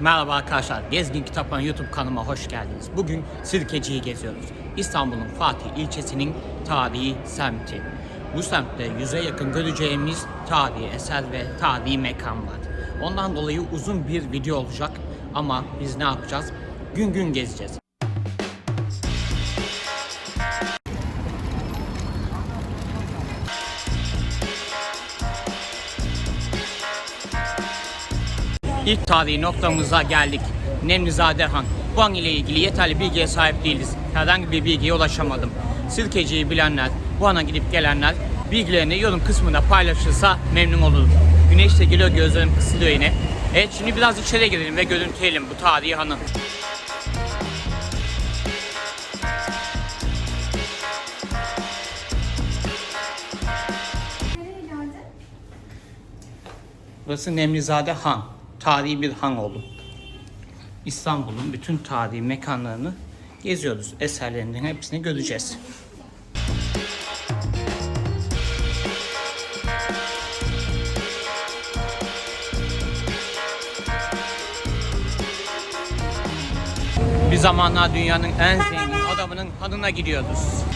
Merhaba arkadaşlar, Gezgin Kitaphan YouTube kanalıma hoş geldiniz. Bugün Sirkeci'yi geziyoruz. İstanbul'un Fatih ilçesinin tarihi semti. Bu semtte yüze yakın göreceğimiz tarihi eser ve tarihi mekan var. Ondan dolayı uzun bir video olacak ama biz ne yapacağız? Gün gün gezeceğiz. İlk tarihi noktamıza geldik. Nemlizade Han. Bu an ile ilgili yeterli bilgiye sahip değiliz. Herhangi bir bilgiye ulaşamadım. Sirkeci'yi bilenler, bu ana gidip gelenler bilgilerini yorum kısmında paylaşırsa memnun olurum. Güneş de geliyor gözlerim kısılıyor yine. Evet şimdi biraz içeri girelim ve görüntüleyelim bu tarihi hanı. Burası Nemlizade Han. Tarihi bir han oldu. İstanbul'un bütün tarihi mekanlarını geziyoruz. Eserlerinden hepsini göreceğiz. Bir zamanlar dünyanın en zengin adamının hanına gidiyoruz.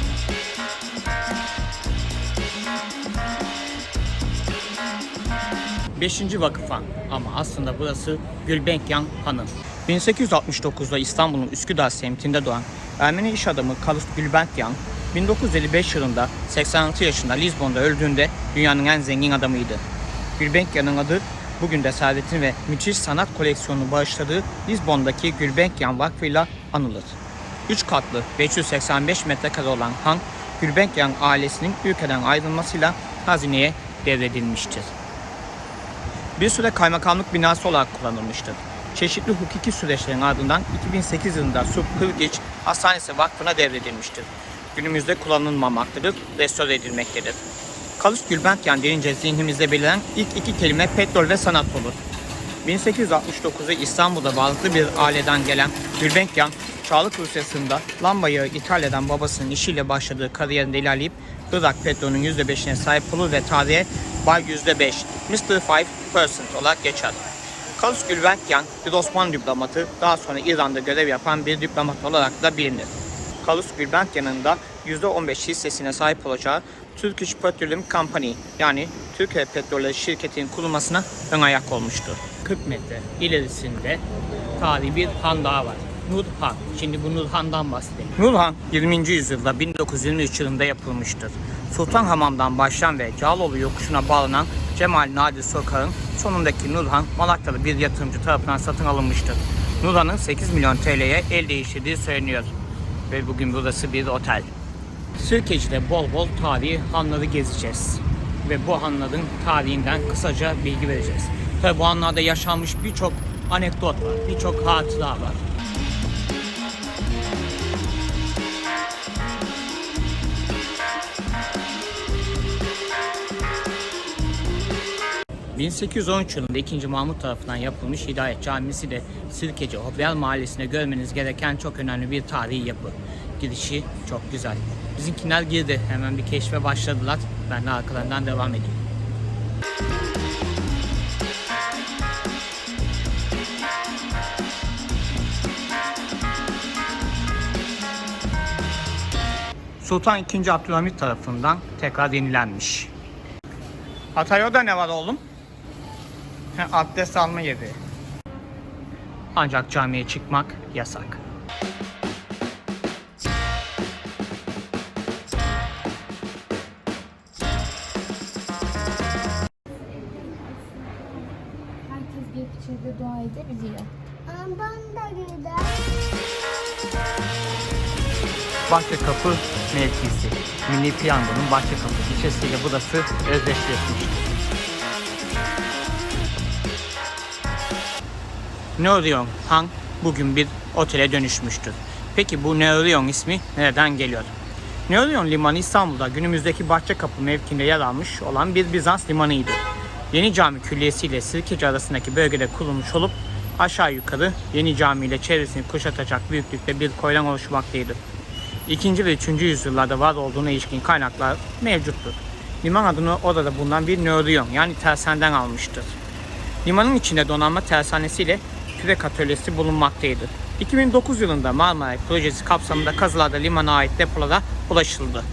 Beşinci vakıf han ama aslında burası Gülbenkian Hanı. 1869'da İstanbul'un Üsküdar semtinde doğan Ermeni iş adamı Karus Gülbenkian 1955 yılında 86 yaşında Lizbon'da öldüğünde dünyanın en zengin adamıydı. Gülbenkian'ın adı bugün de servetini ve müthiş sanat koleksiyonunu bağışladığı Lizbon'daki Gülbenkian Vakfı'yla anılır. 3 katlı 585 metrekare olan han, Gülbenkian ailesinin ülkeden ayrılmasıyla hazineye devredilmiştir. Bir süre kaymakamlık binası olarak kullanılmıştır. Çeşitli hukuki süreçlerin ardından 2008 yılında Sup Kırgiç Hastanesi Vakfı'na devredilmiştir. Günümüzde kullanılmamaktadır, restore edilmektedir. Kalış Gülbenkian denince zihnimizde beliren ilk iki kelime petrol ve sanat olur. 1869'da İstanbul'da varlıklı bir aileden gelen Gülbenkian, Çağlık Rusyası'nda lamba eden babasının işiyle başladığı kariyerinde ilerleyip Irak petrolünün %5'ine sahip olur ve tarihe Bay %5, Mr. 5% olarak geçer. Kalus Gülbenkian bir Osmanlı diplomatı, daha sonra İran'da görev yapan bir diplomat olarak da bilinir. Kalus Gülbenkian'ın da %15 hissesine sahip olacağı Turkish Petroleum Company yani Türkiye Petrolleri şirketinin kurulmasına ön ayak olmuştur. 40 metre ilerisinde tarihi bir han daha var. Nurhan. Şimdi bu Nurhan'dan bahsedelim. Nurhan 20. yüzyılda 1923 yılında yapılmıştır. Sultan Hamam'dan başlayan ve Cağaloğlu yokuşuna bağlanan Cemal Nadir Sokağı'nın sonundaki Nurhan Malatyalı bir yatırımcı tarafından satın alınmıştır. Nurhan'ın 8 milyon TL'ye el değiştirdiği söyleniyor. Ve bugün burası bir otel. Sirkeci'de bol bol tarihi hanları gezeceğiz. Ve bu hanların tarihinden kısaca bilgi vereceğiz. Tabi bu hanlarda yaşanmış birçok anekdot var, birçok hatıra var. ...1813 yılında 2. Mahmut tarafından yapılmış Hidayet Camisi de Sirkeci Hobyal Mahallesi'nde görmeniz gereken çok önemli bir tarihi yapı. Girişi çok güzel. Bizimkiler girdi. Hemen bir keşfe başladılar. Ben de arkalarından devam ediyorum. Sultan II. Abdülhamit tarafından tekrar yenilenmiş. Hatay'da ne var oğlum? He, abdest alma yeri. Ancak camiye çıkmak yasak. Herkes gökçede dua edebiliyor. Aman da gider. Bahçekapı mevkisi. Milli Piyango'nun Bahçekapı ilçesiyle burası özdeşleşmiş. Neorion Han bugün bir otele dönüşmüştür. Peki bu Neorion ismi nereden geliyor? Neorion Limanı İstanbul'da günümüzdeki Bahçekapı mevkiinde yer almış olan bir Bizans limanıydı. Yeni Cami Külliyesi ile Sirkeci arasındaki bölgede kurulmuş olup aşağı yukarı Yeni Cami ile çevresini kuşatacak büyüklükte bir koydan oluşmaktaydı. 2. ve 3. yüzyıllarda var olduğuna ilişkin kaynaklar mevcuttur. Liman adını orada bulunan bir Neorion yani tersaneden almıştır. Limanın içinde donanma tersanesiyle kürek atölyesi bulunmaktaydı. 2009 yılında Marmaray projesi kapsamında kazılarda limana ait depolara ulaşıldı.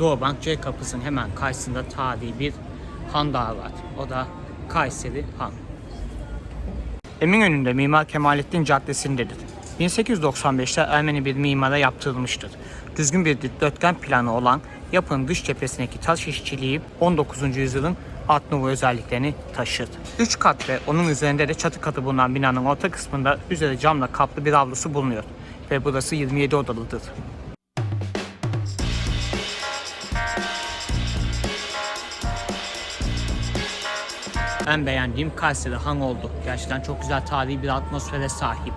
Doğu Bank C kapısının hemen karşısında tarihi bir han dağı var. O da Kayseri Han. Eminönü'nde Mimar Kemalettin Caddesi'ndedir. 1895'te Ermeni bir mimara yaptırılmıştır. Düzgün bir dikdörtgen planı olan yapının dış cephesindeki taş işçiliği 19. yüzyılın Art Nouveau özelliklerini taşır. 3 kat ve onun üzerinde de çatı katı bulunan binanın orta kısmında üzeri camla kaplı bir avlusu bulunuyor ve burası 27 odalıdır. En beğendiğim Kayseri Han oldu. Gerçekten çok güzel tarihi bir atmosfere sahip.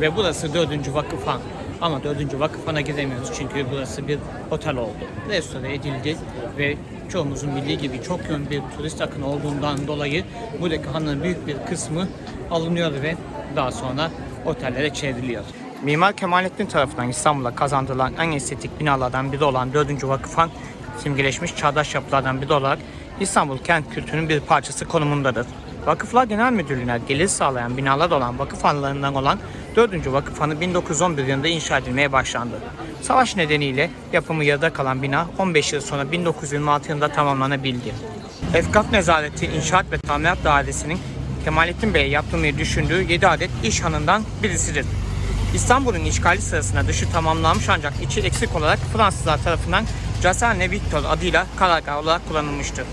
Ve burası 4. Vakıf Han. Ama 4. Vakıf Han'a gidemiyoruz çünkü burası bir otel oldu. Restore edildi ve çoğumuzun bildiği gibi çok yoğun bir turist akını olduğundan dolayı buradaki hanın büyük bir kısmı alınıyor ve daha sonra otellere çevriliyor. Mimar Kemalettin tarafından İstanbul'a kazandırılan en estetik binalardan biri olan 4. Vakıf Han, simgeleşmiş çağdaş yapılardan biri olarak İstanbul kent kültürünün bir parçası konumundadır. Vakıflar Genel Müdürlüğü'ne gelir sağlayan binalar olan vakıf hanlarından olan 4. Vakıf Hanı 1911 yılında inşa edilmeye başlandı. Savaş nedeniyle yapımı yarıda kalan bina 15 yıl sonra 1926 yılında tamamlanabildi. Efkaf Nezareti İnşaat ve Tamirat Dairesi'nin Kemalettin Bey'e yaptırmayı düşündüğü 7 adet iş hanından birisidir. İstanbul'un işgali sırasında dışı tamamlanmış ancak içi eksik olarak Fransızlar tarafından Caserne Victor adıyla karargah olarak kullanılmıştır.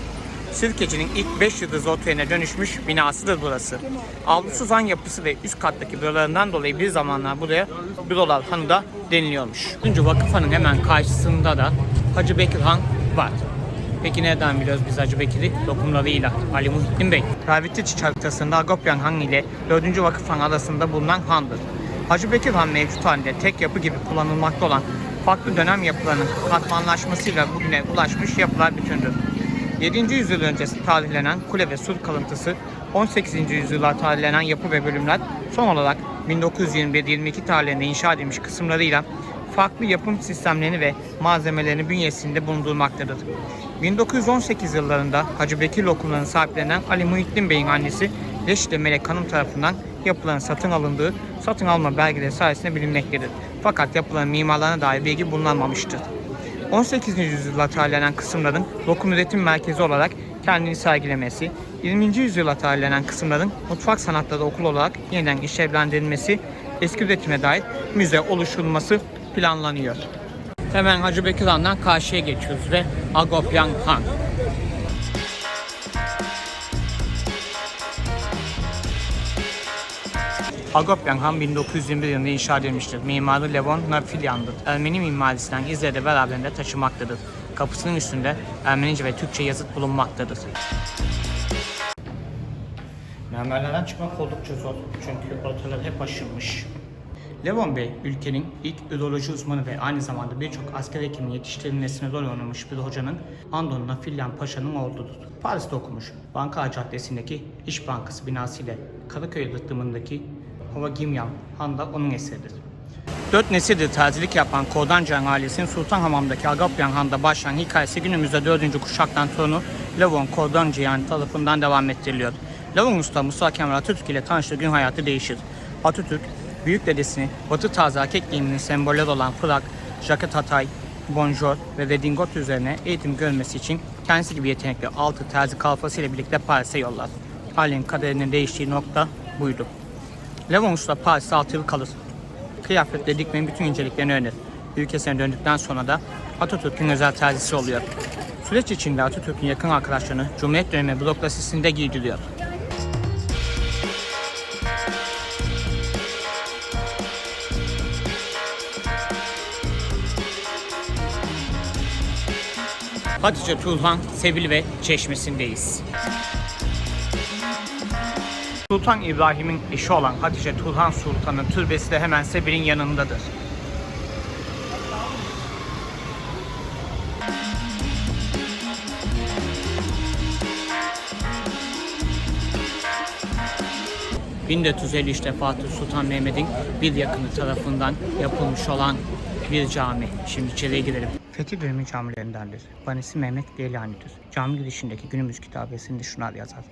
Sirkeci'nin ilk 5 yıldızlı oteline dönüşmüş binasıdır burası. Avlusuz han yapısı ve üst kattaki bürolarından dolayı bir zamanlar buraya Bürolar Hanı da deniliyormuş. 4. Vakıf Han'ın hemen karşısında da Hacı Bekir Han var. Peki nereden biliyoruz biz Hacı Bekir'i? Dokumlarıyla Ali Muhittin Bey. Ravitçi haritasında Agopyan Han ile 4. Vakıf Han arasında bulunan handır. Hacı Bekir Han mevcut halinde tek yapı gibi kullanılmakta olan farklı dönem yapılarının katmanlaşmasıyla bugüne ulaşmış yapılar bütündür. 7. yüzyıl öncesi tarihlenen kule ve sur kalıntısı, 18. yüzyıla tarihlenen yapı ve bölümler son olarak 1921-22 tarihlerinde inşa edilmiş kısımlarıyla farklı yapım sistemlerini ve malzemelerini bünyesinde bulundurmaktadır. 1918 yıllarında Hacı Bekir lokumlarının sahiplenen Ali Muhittin Bey'in annesi Reşide Melek Hanım tarafından yapıların satın alındığı satın alma belgeleri sayesinde bilinmektedir. Fakat yapıların mimarlarına dair bilgi bulunamamıştır. 18. yüzyılda tarihlenen kısımların lokum üretim merkezi olarak kendini sergilemesi, 20. yüzyıla tarihlenen kısımların mutfak sanatları okulu olarak yeniden işlevlendirilmesi, eski üretime dair müze oluşturulması planlanıyor. Hemen Hacı Bekir Han'dan karşıya geçiyoruz ve Agopyan Han. Agopyan Han 1921 yılında inşa edilmiştir. Mimarı Levon Nafilyan'dır. Ermeni mimarisinden izleri de beraberinde taşımaktadır. Kapısının üstünde Ermenice ve Türkçe yazıt bulunmaktadır. Mermerlerden çıkmak oldukça zor çünkü ortaları hep aşılmış. Levon Bey, ülkenin ilk üroloji uzmanı ve aynı zamanda birçok asker hekimin yetiştirilmesine rol oynamış bir hocanın Andon Nafilyan Paşa'nın oğludur. Paris'te okumuş. Banka Caddesi'ndeki İş Bankası binası ile Karaköy rıhtımındaki Hova Gimyan Han da onun eseridir. Dört nesildir terzilik yapan Kodancan ailesinin Sultanhamam'daki Agapyan Han'da başlayan hikayesi günümüzde dördüncü kuşaktan torunu Levon Kodanciyan tarafından devam ettiriliyor. Levon Usta Musa Kemal Atatürk ile tanıştığı gün hayatı değişir. Atatürk, büyük dedesini Batı tarzı erkek giyiminin sembolleri olan frak, jaket hatay, bonjor ve redingot üzerine eğitim görmesi için kendisi gibi yetenekli altı terzi kalfası ile birlikte Paris'e yollar. Ailenin kaderinin değiştiği nokta buydu. Levon Usta Paris'te 6 yıl kalır. Kıyafetle dikmenin bütün inceliklerini öğrenir. Ülkesine döndükten sonra da Atatürk'ün özel terzisi oluyor. Süreç içinde Atatürk'ün yakın arkadaşlarını Cumhuriyet dönemi bürokrasisinde giydiriyor. Hatice Turhan, Sevil ve Çeşmesi'ndeyiz. Sultan İbrahim'in eşi olan Hatice Turhan Sultan'ın türbesi de hemen Sebil'in yanındadır. 1453'te Fatih Sultan Mehmet'in bir yakını tarafından yapılmış olan bir cami. Şimdi içeriye girelim. Fethi dönemi camilerindendir. Banisi Mehmet Geylani'dir. Cami girişindeki günümüz kitabesinde şunlar yazar.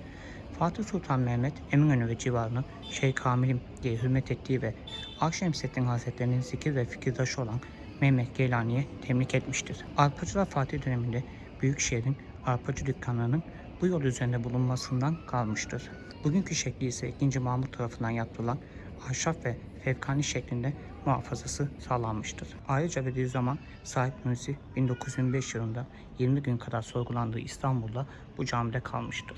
Fatih Sultan Mehmet Eminönü ve civarını Şeyh Kamil'im diye hürmet ettiği ve Akşemseddin Hazretlerinin zikir ve fikirdaşı olan Mehmet Geylani'ye temlik etmiştir. Arpacılar Fatih döneminde Büyükşehir'in arpacı dükkanlarının bu yol üzerinde bulunmasından kalmıştır. Bugünkü şekli ise 2. Mahmut tarafından yaptırılan ahşap ve fevkani şeklinde muhafazası sağlanmıştır. Ayrıca Bediüzzaman sahip Nursi 1925 yılında 20 gün kadar sorgulandığı İstanbul'da bu camide kalmıştır.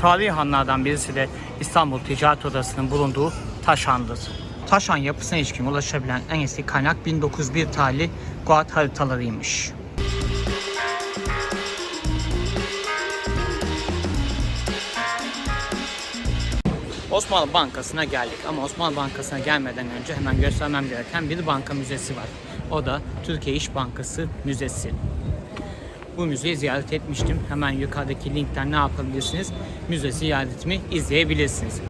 Tarihi hanlardan birisi de İstanbul Ticaret Odası'nın bulunduğu Taşhan'dır. Taşhan yapısına ilişkin ulaşabilen en eski kaynak 1901 tarihli Guat haritalarıymış. Osmanlı Bankası'na geldik ama Osmanlı Bankası'na gelmeden önce hemen göstermem gereken bir banka müzesi var. O da Türkiye İş Bankası Müzesi. Bu müzeyi ziyaret etmiştim. Hemen yukarıdaki linkten ne yapabilirsiniz? Müze ziyaretimi izleyebilirsiniz.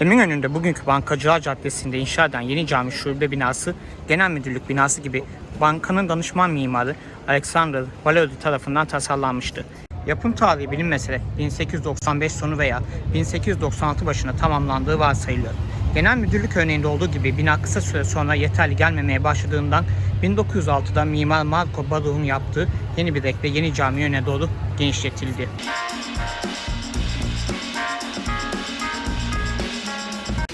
Eminönü'nde bugünkü Bankacılar Caddesi'nde inşa eden yeni cami şube binası, genel müdürlük binası gibi bankanın danışman mimarı Alexander Valodi tarafından tasarlanmıştı. Yapım tarihi bilinmese de 1895 sonu veya 1896 başına tamamlandığı varsayılıyor. Genel müdürlük örneğinde olduğu gibi bina kısa süre sonra yeterli gelmemeye başladığından 1906'da mimar Marco Baruch'un yaptığı yeni bir ekle yeni cami yöne doğru genişletildi.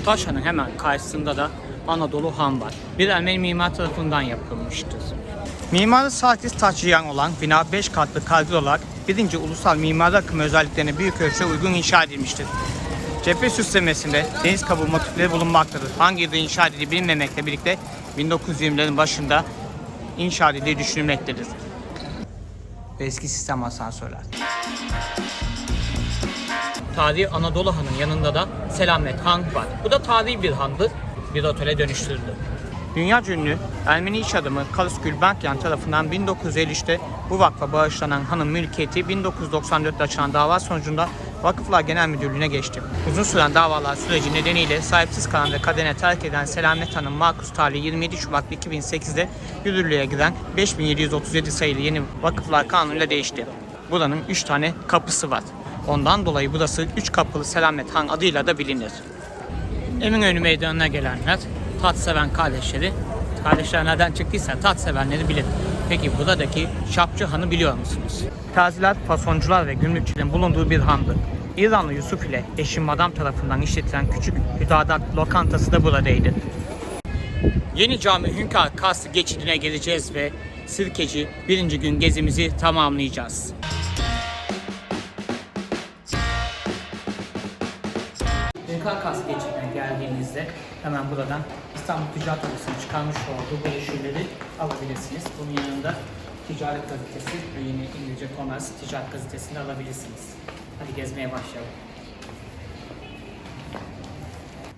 Taşhan'ın hemen karşısında da Anadolu Han var. Bir Ermeni mimar tarafından yapılmıştır. Mimarı Satis Taçiyan olan bina 5 katlı kaldır olarak 1. Ulusal Mimari Akımı özelliklerine büyük ölçüde uygun inşa edilmiştir. Cephe süslemesinde deniz kabuğu motifleri bulunmaktadır. Hangi yılda inşa edildiği bilinmemekle birlikte 1920'lerin başında inşa edildiği düşünülmektedir. Eski sistem asansörler. Tarihi Anadolu Han'ın yanında da Selamet Han var. Bu da tarihi bir handır. Bir otele dönüştürüldü. Dünya ünlü Ermeni iş adamı Kalus Gülbenkian tarafından 1953'te bu vakfa bağışlanan hanın mülkiyeti 1994'te açılan dava sonucunda Vakıflar Genel Müdürlüğü'ne geçti. Uzun süren davalar süreci nedeniyle sahipsiz kalan ve kadene terk eden Selamet Hanım Markus tarihi 27 Şubat 2008'de yürürlüğe giren 5737 sayılı yeni Vakıflar Kanunu ile değişti. Buranın 3 tane kapısı var. Ondan dolayı burası 3 kapılı Selamet Han adıyla da bilinir. Eminönü Meydanı'na gelenler tat seven kardeşleri, kardeşler nereden çıktıysa tat sevenleri bilir. Peki buradaki Şapçı Han'ı biliyor musunuz? Taziler, fasoncular ve gümrükçülerin bulunduğu bir handı. İranlı Yusuf ile eşi Madam tarafından işletilen küçük Hüdadat lokantası da buradaydı. Yeni Cami Hünkar Kası geçidine geleceğiz ve Sirkeci birinci gün gezimizi tamamlayacağız. Hünkar Kası geçidine geldiğinizde hemen buradan İstanbul Ticaret Odası'nın çıkarmış olduğu broşürleri alabilirsiniz. Bunun yanında Ticaret Gazetesi ve yine İngilizce Commerce Ticaret Gazetesi'ni alabilirsiniz. Hadi gezmeye başlayalım.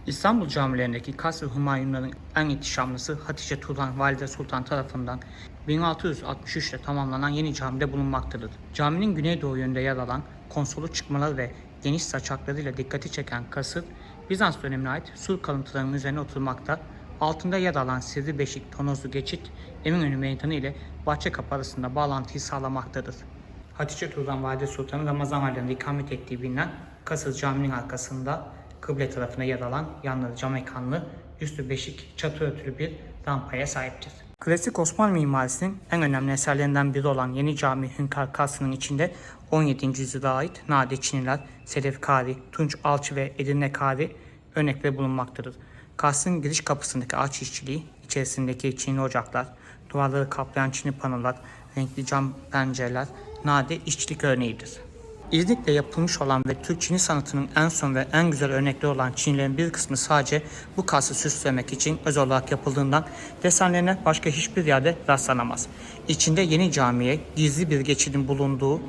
İstanbul camilerindeki Kasr-ı Hümayunların en ihtişamlısı Hatice Turan Valide Sultan tarafından 1663'te tamamlanan yeni camide bulunmaktadır. Caminin güneydoğu yönünde yer alan konsolu çıkmaları ve geniş saçaklarıyla dikkati çeken kasır, Bizans dönemine ait sur kalıntılarının üzerine oturmakta, altında yer alan sivri beşik tonozlu geçit Eminönü Meydanı ile Bahçe Kapı arasında bağlantıyı sağlamaktadır. Hatice Turan Valide Sultan'ın Ramazan aylarında ikamet ettiği bilinen Kasır Camii'nin arkasında kıble tarafına yer alan yanları cam mekanlı, üstü beşik, çatı örtülü bir rampaya sahiptir. Klasik Osmanlı mimarisinin en önemli eserlerinden biri olan Yeni Cami Hünkar Kasrı'nın içinde 17. yüzyıla ait Nade Çiniler, Sedef Kari, Tunç Alçı ve Edirne Kari örnekleri bulunmaktadır. Kasrın giriş kapısındaki ağaç işçiliği, içerisindeki çinli ocaklar, duvarları kaplayan çini panolar, renkli cam pencereler nade işçilik örneğidir. İznik'te yapılmış olan ve Türk Çini sanatının en son ve en güzel örnekleri olan Çinilerin bir kısmı sadece bu kası süslemek için özel olarak yapıldığından desenlerine başka hiçbir yerde rastlanamaz. İçinde yeni camiye gizli bir geçidin bulunduğu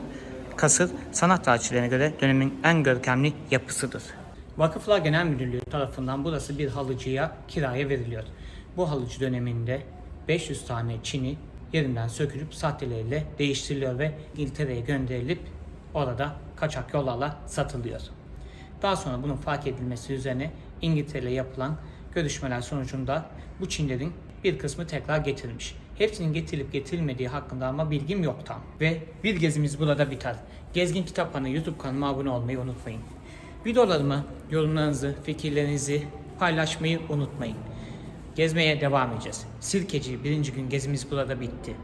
kasır sanat tarihçilerine göre dönemin en görkemli yapısıdır. Vakıflar Genel Müdürlüğü tarafından burası bir halıcıya kiraya veriliyor. Bu halıcı döneminde 500 tane Çin'i yerinden sökülüp sahteleriyle değiştiriliyor ve İngiltere'ye gönderilip orada kaçak yollarla satılıyor. Daha sonra bunun fark edilmesi üzerine İngiltere ile yapılan görüşmeler sonucunda bu Çinlerin bir kısmı tekrar getirilmiş. Hepsinin getirilip getirilmediği hakkında ama bilgim yok tam. Ve bir gezimiz burada biter. Gezgin Kitaphanı YouTube kanalıma abone olmayı unutmayın. Videolarımı, yorumlarınızı, fikirlerinizi paylaşmayı unutmayın. Gezmeye devam edeceğiz. Sirkeci birinci gün gezimiz burada bitti.